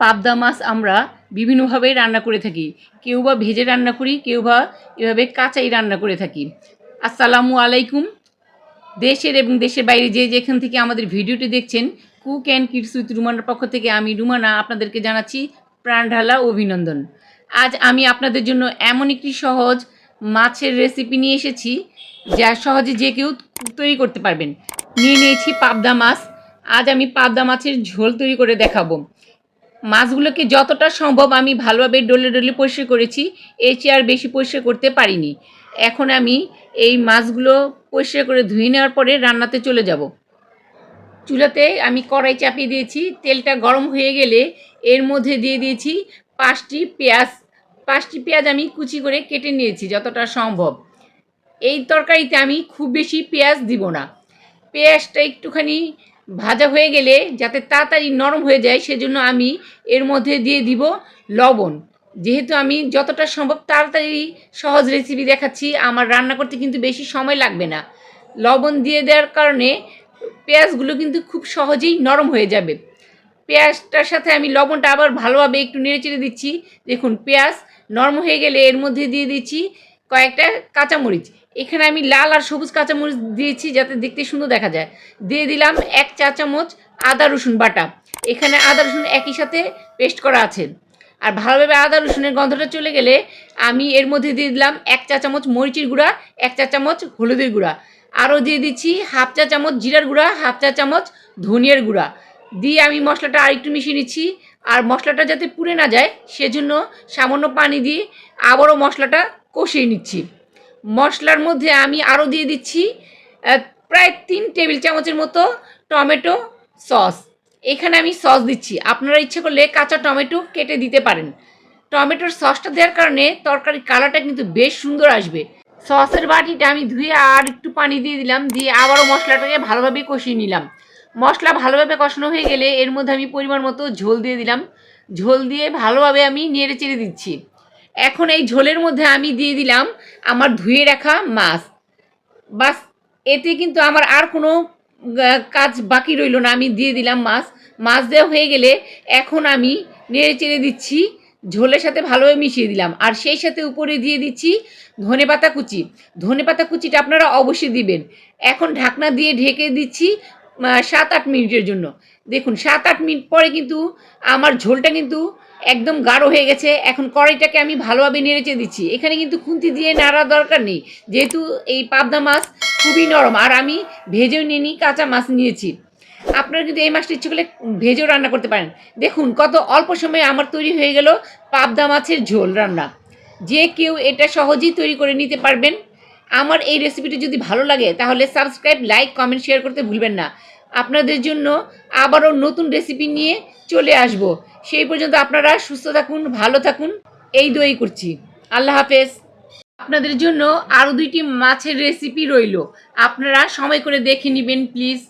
পাবদা মাছ আমরা বিভিন্নভাবে রান্না করে থাকি। কেউ বা ভেজে রান্না করি, কেউ বা এভাবে কাঁচাই রান্না করে থাকি। আসসালামু আলাইকুম। দেশের এবং দেশের বাইরে যে যেখান থেকে আমাদের ভিডিওটি দেখছেন, কুক অ্যান্ড কিডস উইথ রুমানার পক্ষ থেকে আমি রুমানা আপনাদেরকে জানাচ্ছি প্রাণঢালা অভিনন্দন। আজ আমি আপনাদের জন্য এমন একটি সহজ মাছের রেসিপি নিয়ে এসেছি, যা সহজে যে কেউ তৈরি করতে পারবেন। নিয়ে নিয়েছি পাবদা মাছ। আজ আমি পাবদা মাছের ঝোল তৈরি করে দেখাবো। মাছগুলোকে যতটা সম্ভব আমি ভালোভাবে ডলে ডলে পরিষ্কার করেছি, এর চেয়ে আর বেশি পরিষ্কার করতে পারিনি। এখন আমি এই মাছগুলো পরিষ্কার করে ধুয়ে নেওয়ার পরে রান্নাতে চলে যাব। চুলাতে আমি কড়াই চাপিয়ে দিয়েছি, তেলটা গরম হয়ে গেলে এর মধ্যে দিয়ে দিয়েছি পাঁচটি পেঁয়াজ। পাঁচটি পেঁয়াজ আমি কুচি করে কেটে নিয়েছি যতটা সম্ভব। এই তরকারিতে আমি খুব বেশি পেঁয়াজ দিব না। পেঁয়াজটা একটুখানি ভাজা হয়ে গেলে যাতে তাড়াতাড়ি নরম হয়ে যায়, সেজন্য আমি এর মধ্যে দিয়ে দিব লবণ। যেহেতু আমি যতটা সম্ভব তাড়াতাড়ি সহজ রেসিপি দেখাচ্ছি, আমার রান্না করতে কিন্তু বেশি সময় লাগবে না। লবণ দিয়ে দেওয়ার কারণে পেঁয়াজগুলো কিন্তু খুব সহজেই নরম হয়ে যাবে। পেঁয়াজটার সাথে আমি লবণটা আবার ভালোভাবে একটু নেড়ে চেড়ে দিচ্ছি। দেখুন, পেঁয়াজ নরম হয়ে গেলে এর মধ্যে দিয়ে দিচ্ছি কয়েকটা কাঁচামরিচ। এখানে আমি লাল আর সবুজ কাঁচামরিচ দিয়েছি যাতে দেখতে সুন্দর দেখা যায়। দিয়ে দিলাম এক চা চামচ আদা, রসুন বাটা। এখানে আদা, রসুন একই সাথে পেস্ট করা আছে। আর ভালোভাবে আদা, রসুনের গন্ধটা চলে গেলে আমি এর মধ্যে দিয়ে দিলাম এক চা চামচ মরিচের গুঁড়া, এক চা চামচ হলুদের গুঁড়া। আরও দিয়ে দিচ্ছি হাফ চা চামচ জিরার গুঁড়া, হাফ চা চামচ ধনিয়ার গুঁড়া। দিয়ে আমি মশলাটা আরেকটু মিশিয়ে নিচ্ছি। আর মশলাটা যাতে পুড়ে না যায়, সেজন্য সামান্য পানি দিয়ে আবারও মশলাটা কষিয়ে নিচ্ছি। মশলার মধ্যে আমি আরও দিয়ে দিচ্ছি প্রায় তিন টেবিল চামচের মতো টমেটো সস। এখানে আমি সস দিচ্ছি। আপনারা ইচ্ছে করলে কাঁচা টমেটো কেটে দিতে পারেন। টমেটোর সসটা দেওয়ার কারণে তরকারির কালারটা কিন্তু বেশ সুন্দর আসবে। সসের বাটিটা আমি ধুয়ে আর একটু পানি দিয়ে দিলাম, দিয়ে আবারও মশলাটাকে ভালোভাবে কষিয়ে নিলাম। মশলা ভালোভাবে কষানো হয়ে গেলে এর মধ্যে আমি পরিমাণ মতো ঝোল দিয়ে দিলাম। ঝোল দিয়ে ভালোভাবে আমি নেড়ে চেড়ে দিচ্ছি। এখন এই ঝোলের মধ্যে আমি দিয়ে দিলাম আমার ধুয়ে রাখা মাছ। বাস, এতে কিন্তু আমার আর কোনো কাজ বাকি রইল না। আমি দিয়ে দিলাম মাছ। মাছ দেওয়া হয়ে গেলে এখন আমি নেড়ে চেড়ে দিচ্ছি, ঝোলের সাথে ভালোভাবে মিশিয়ে দিলাম। আর সেই সাথে উপরে দিয়ে দিচ্ছি ধনেপাতা কুচি। ধনেপাতা কুচিটা আপনারা অবশ্যই দিবেন। এখন ঢাকনা দিয়ে ঢেকে দিচ্ছি। সাত আট মিনিটের জন্য। দেখুন সাত আট মিনিট পরে কিন্তু আমার ঝোলটা কিন্তু একদম গাঢ় হয়ে গেছে। এখন কড়াইটাকে আমি ভালোভাবে নেড়েচে দিচ্ছি। এখানে কিন্তু খুন্তি দিয়ে নাড়া দরকার নেই। যেহেতু এই পাবদা মাছ খুবই নরম, আর আমি ভেজেও নিয়ে কাঁচা মাছ নিয়েছি। আপনারা কিন্তু এই মাছটা ইচ্ছে করলে ভেজেও রান্না করতে পারেন। দেখুন, কত অল্প সময়ে আমার তৈরি হয়ে গেল পাবদা মাছের ঝোল রান্না। যে কেউ এটা সহজেই তৈরি করে নিতে পারবেন। আমার এই রেসিপিটি যদি ভালো লাগে, তাহলে সাবস্ক্রাইব লাইক কমেন্ট শেয়ার করতে ভুলবেন না। আপনাদের জন্য আবারও নতুন রেসিপি নিয়ে চলে আসব। সেই পর্যন্ত আপনারা সুস্থ থাকুন, ভালো থাকুন। এই দই করছি। আল্লাহ হাফেজ। আপনাদের জন্য আরও দুইটি মাছের রেসিপি রইল। আপনারা সময় করে দেখে নেবেন প্লিজ